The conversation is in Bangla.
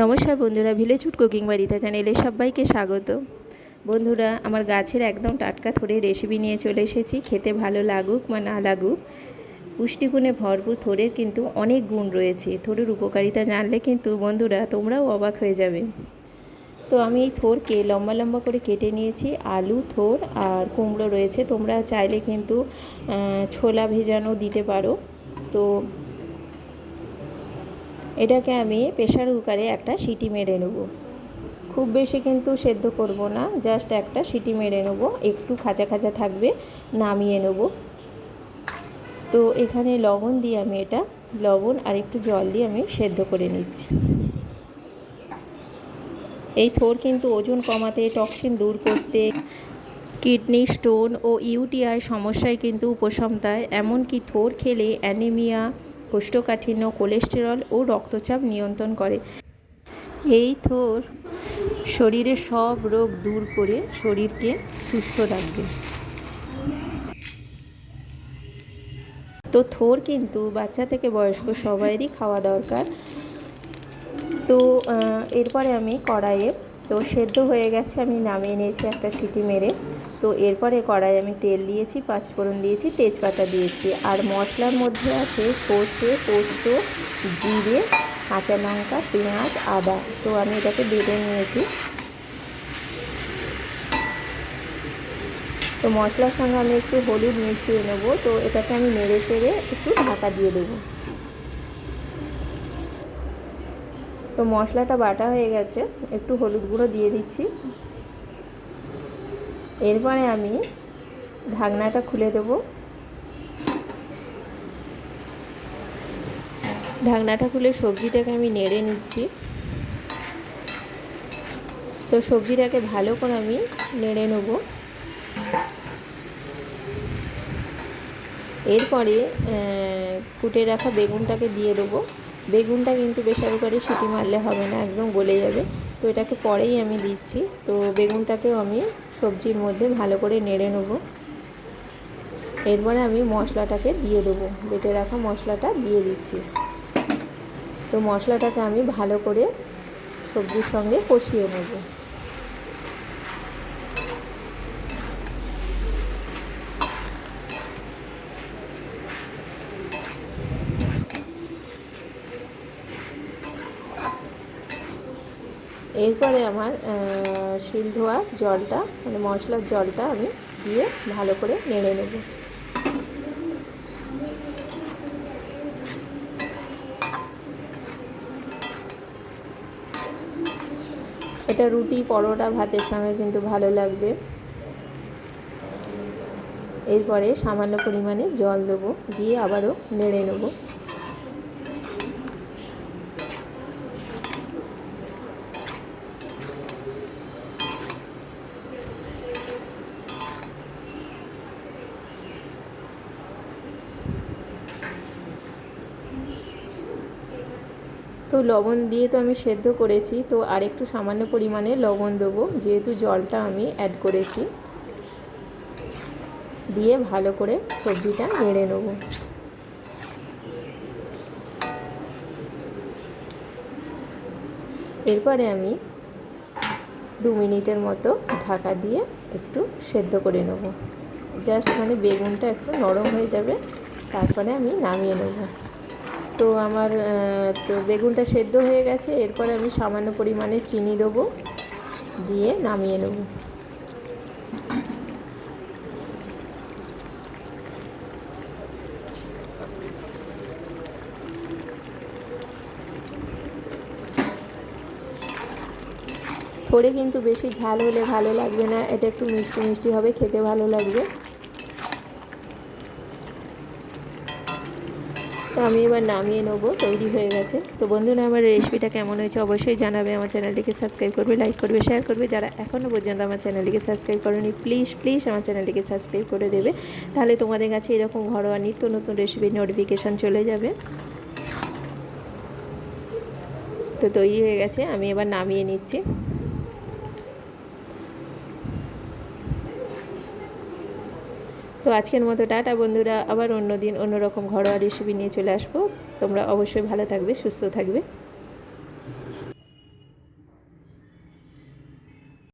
নমস্কার বন্ধুরা ভিলেজ ফুড কুকিং বাড়িতে চ্যানেলে সবাইকে স্বাগত। বন্ধুরা, আমার গাছের একদম টাটকা থোড়ে রেসিপি নিয়ে চলে এসেছি। খেতে ভালো লাগুক বা না লাগুক, পুষ্টিগুণে ভরপুর থোড়ের কিন্তু অনেক গুণ রয়েছে। থোড়ের উপকারিতা জানলে কিন্তু বন্ধুরা, তোমরাও অবাক হয়ে যাবে। তো আমি এই থোরকে লম্বা লম্বা করে কেটে নিয়েছি। আলু থোর আর কুমড়ো রয়েছে। তোমরা চাইলে কিন্তু ছোলা ভেজানো দিতে পারো। তো এটাকে আমি প্রেশার কুকারে একটা সিটি মেরে নেব। খুব বেশি কিন্তু সেদ্ধ করব না, জাস্ট একটা সিটি মেরে নেব, একটু খাঁচা খাঁচা থাকবে, নামিয়ে নেব। তো এখানে লবণ দিয়ে আমি এটা, লবণ আর একটু জল দিয়ে আমি সেদ্ধ করে নিচ্ছি। এই থোর কিন্তু ওজন কমাতে, টক্সিন দূর করতে, কিডনি স্টোন ও ইউটিআই সমস্যায় কিন্তু উপশম দেয় এমনকি থোর খেলে অ্যানিমিয়া কোষ্ঠকাঠিন্য, কোলেস্টেরল ও রক্তচাপ নিয়ন্ত্রণ করে। এই থোর শরীরে সব রোগ দূর করে শরীরকে সুস্থ রাখবে। তো থোর কিন্তু বাচ্চা থেকে বয়স্ক সবাইরই খাওয়া দরকার। তো এরপরে আমি কড়াইয়ে, তো সেদ্ধ হয়ে গেছে, আমি নামিয়ে নিয়েছি একটা সিটি মেরে। তো এরপরে কড়াই আমি তেল দিয়েছি, পাঁচফোড়ন দিয়েছি, তেজপাতা দিয়েছি। আর মশলার মধ্যে আছে সর্ষে, পোস্ত, জিরে, কাঁচা লঙ্কা, পেঁয়াজ, আদা। তো আমি এটাকে বেটে নিয়েছি। তো মশলার সঙ্গে আমি একটু হলুদ মিশিয়ে নেব। তো এটাকে আমি নেড়ে চেড়ে একটু ঢাকা দিয়ে দেবো। তো মশলাটা বাটা হয়ে গেছে, একটু হলুদ গুঁড়ো দিয়ে দিচ্ছি। এরপরে আমি ঢাকনাটা খুলে দেব। ঢাকনাটা খুলে সবজিটাকে আমি নেড়ে নিচ্ছি। তো সবজিটাকে ভালো করে আমি নেড়ে নেব। এরপরে কুটে রাখা বেগুনটাকে দিয়ে দেবো। বেগুনটা কিন্তু প্রেশার কুকারে সিটি মারলে হবে না, একদম গলে যাবে। তো এটাকে পরেই আমি দিচ্ছি। তো বেগুনটাকেও আমি সবজির মধ্যে ভালো করে নেড়ে নেব। এরপরে আমি মশলাটাকে দিয়ে দেবো। বেটে রাখা মশলাটা দিয়ে দিচ্ছি। তো মশলাটাকে আমি ভালো করে সবজির সঙ্গে কষিয়ে নেব। এরপরে আমার শিল ধোয়া জলটা মানে মশলার জলটা আমি দিয়ে ভালো করে নেড়ে নেব। এটা রুটি পরোটা ভাতের সঙ্গে কিন্তু ভালো লাগবে। এরপরে সামান্য পরিমাণে জল দেবো, দিয়ে আবারও নেড়ে নেব। তো লবণ দিয়ে তো আমি সেদ্ধ করেছি, তো আরেকটু সামান্য পরিমাণে লবণ দেবো, যেহেতু জলটা আমি অ্যাড করেছি। দিয়ে ভালো করে সবজিটা নেড়ে নেব। এরপরে আমি দু মিনিটের মতো ঢাকা দিয়ে একটু সেদ্ধ করে নেব। জাস্ট মানে বেগুনটা একটু নরম হয়ে যাবে, তারপরে আমি নামিয়ে নেব। তো আমার তো বেগুনটা সেদ্ধ হয়ে গেছে, এরপর আমি সামান্য পরিমাণে চিনি দেবো, দিয়ে নামিয়ে নেব। থোড়ে কিন্তু বেশি ঝাল হলে ভালো লাগবে না, এটা একটু মিষ্টি মিষ্টি হবে, খেতে ভালো লাগবে। তো আমি এবার নামিয়ে নেব, তৈরি হয়ে গেছে। তো বন্ধুরা, আমার রেসিপিটা কেমন হয়েছে অবশ্যই জানাবে। আমার চ্যানেলটিকে সাবস্ক্রাইব করবে, লাইক করবে, শেয়ার করবে। যারা এখনও পর্যন্ত আমার চ্যানেলটিকে সাবস্ক্রাইব করেনি, প্লিজ প্লিজ আমার চ্যানেলটিকে সাবস্ক্রাইব করে দেবে। তাহলে তোমাদের কাছে এরকম ঘরোয়া নিত্য নতুন রেসিপির নোটিফিকেশান চলে যাবে। তো তৈরি হয়ে গেছে, আমি এবার নামিয়ে নিচ্ছি। তো আজকের মতো টাটা বন্ধুরা, আবার অন্য দিন অন্যরকম ঘরোয়া রেসিপি নিয়ে চলে আসব। তোমরা অবশ্যই ভালো থাকবে, সুস্থ থাকবে।